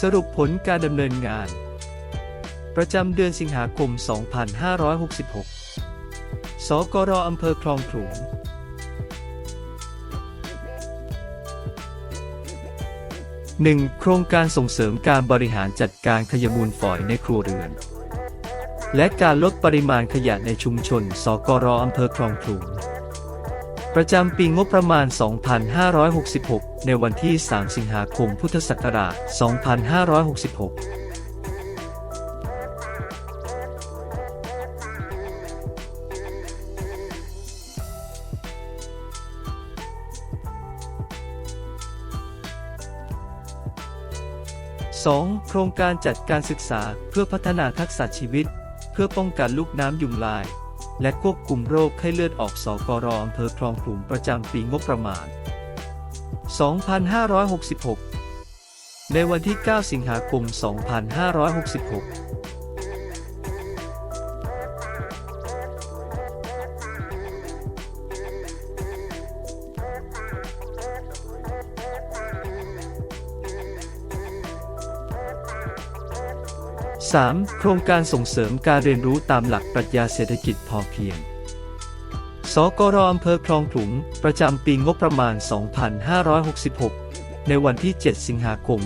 สรุปผลการดำเนินงาน ประจำเดือนสิงหาคม 2566 สกรอำเภอคลองขลุง 1. โครงการส่งเสริมการบริหารจัดการขยะมูลฝอยในครัวเรือน และการลดปริมาณขยะในชุมชน สกรอำเภอคลองขลุง ประจำปีงบประมาณ 2566 ในวันที่ 3 สิงหาคม พุทธศักราช 2566 2. โครงการจัดการศึกษาเพื่อพัฒนาทักษะชีวิต เพื่อป้องกันลูกน้ำยุงลาย และควบคุมโรคไข้เลือดออกสกรอำเภอคลองขลุงประจำปีงบประมาณ 2566 ในวันที่ 9 สิงหาคม 2566 3. โครงการส่งเสริมการเรียนรู้ตามหลักปรัชญาเศรษฐกิจพอเพียง สกรอำเภอคลองขลุง ประจำปีงบประมาณ 2566 ในวันที่ 7 สิงหาคม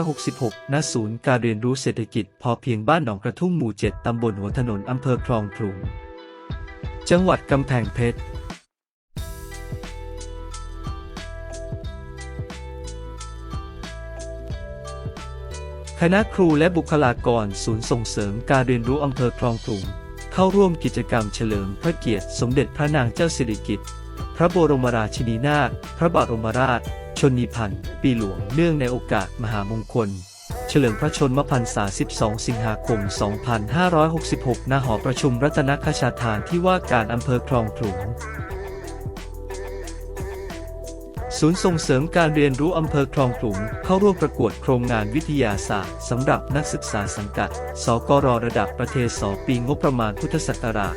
2566 ณ ศูนย์การเรียนรู้เศรษฐกิจพอเพียงบ้านหนองกระทุ่มหมู่ 7 ตำบลหัวถนนอำเภอคลองขลุง จังหวัดกำแพงเพชร คณะครูและบุคลากรศูนย์ส่งเสริมการเรียนรู้อำเภอคลองขลุงเข้าร่วมกิจกรรมเฉลิมพระเกียรติสมเด็จพระนางเจ้าสิริกิติ์พระบรมราชินีนาถพระบรมราช ชนนีพันธ์ปีหลวงเนื่องในโอกาสมหามงคล เฉลิมพระชนมพรรษา 12 สิงหาคม 2566 ณ หอประชุมรัตนคชาทานที่ว่าการอำเภอคลองขลุง ศูนย์ส่งเสริมการเรียนรู้อำเภอคลองขลุงเข้าร่วมประกวดโครงงานวิทยาศาสตร์สำหรับนักศึกษาสังกัด สกรระดับประเทศสปีงบประมาณพุทธศักราช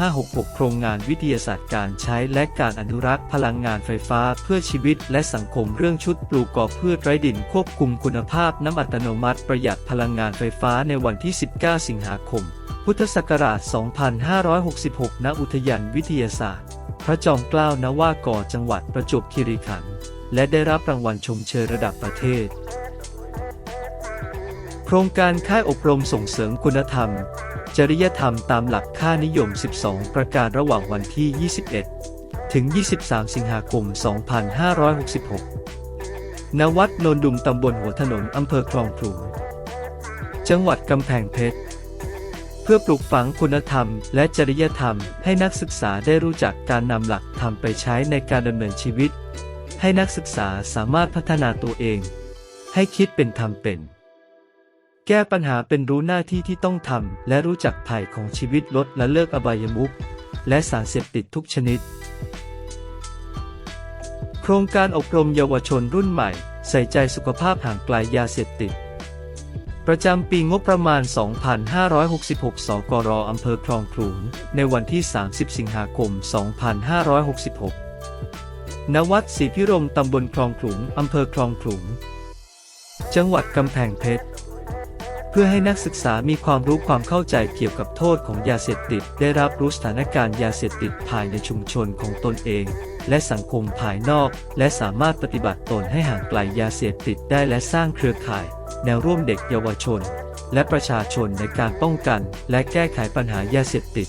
2566 โครงงานวิทยาศาสตร์การใช้และการอนุรักษ์พลังงานไฟฟ้าเพื่อชีวิตและสังคมเรื่องชุดปลูกกอบพืชไร้ดินควบคุมคุณภาพน้ำอัตโนมัติประหยัดพลังงานไฟฟ้าในวันที่ 19 สิงหาคม พุทธศักราช 2566 ณ อุทยานวิทยาศาสตร์ พระจอมเกล้านวาก่อจังหวัดประจวบคีรีขันธ์และได้รับรางวัลชมเชยระดับประเทศ โครงการค่ายอบรมส่งเสริมคุณธรรม จริยธรรมตามหลักค่านิยม 12 ประการระหว่างวันที่ 21 ถึง 23 สิงหาคม 2566 ณ วัดโนนดุมตำบลหัวถนนอำเภอคลองขลุงจังหวัดกำแพงเพชร เพื่อปลูกฝังคุณธรรม และจริยธรรม ให้นักศึกษาได้รู้จักการนำหลักธรรมไปใช้ในการดำเนินชีวิต ให้นักศึกษาสามารถพัฒนาตัวเอง ให้คิดเป็นทำเป็น แก้ปัญหาเป็นรู้หน้าที่ที่ต้องทำและรู้จักภัยของชีวิตลดและเลิกอบายมุขและสารเสพติดทุกชนิด โครงการอบรมเยาวชนรุ่นใหม่ ใส่ใจสุขภาพห่างไกลยาเสพติด ประจำปีงบประมาณ 2566 สกรอำเภอคลองขลุง ในวันที่ 30 สิงหาคม 2566 ณ วัดศรีพิรมตำบลคลองขลุงอำเภอคลองขลุง จังหวัดกำแพงเพชร เพื่อให้นักศึกษามีความรู้ความเข้าใจเกี่ยวกับโทษของยาเสพติด ได้รับรู้สถานการณ์ยาเสพติดภายในชุมชนของตนเอง และสังคมภายนอก และสามารถปฏิบัติตนให้ห่างไกลยาเสพติดได้และสร้างเครือข่าย แนวร่วมเด็กเยาวชน และประชาชนในการป้องกัน และแก้ไขปัญหายาเสพติด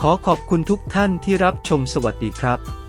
ขอขอบคุณทุกท่านที่รับชมสวัสดีครับ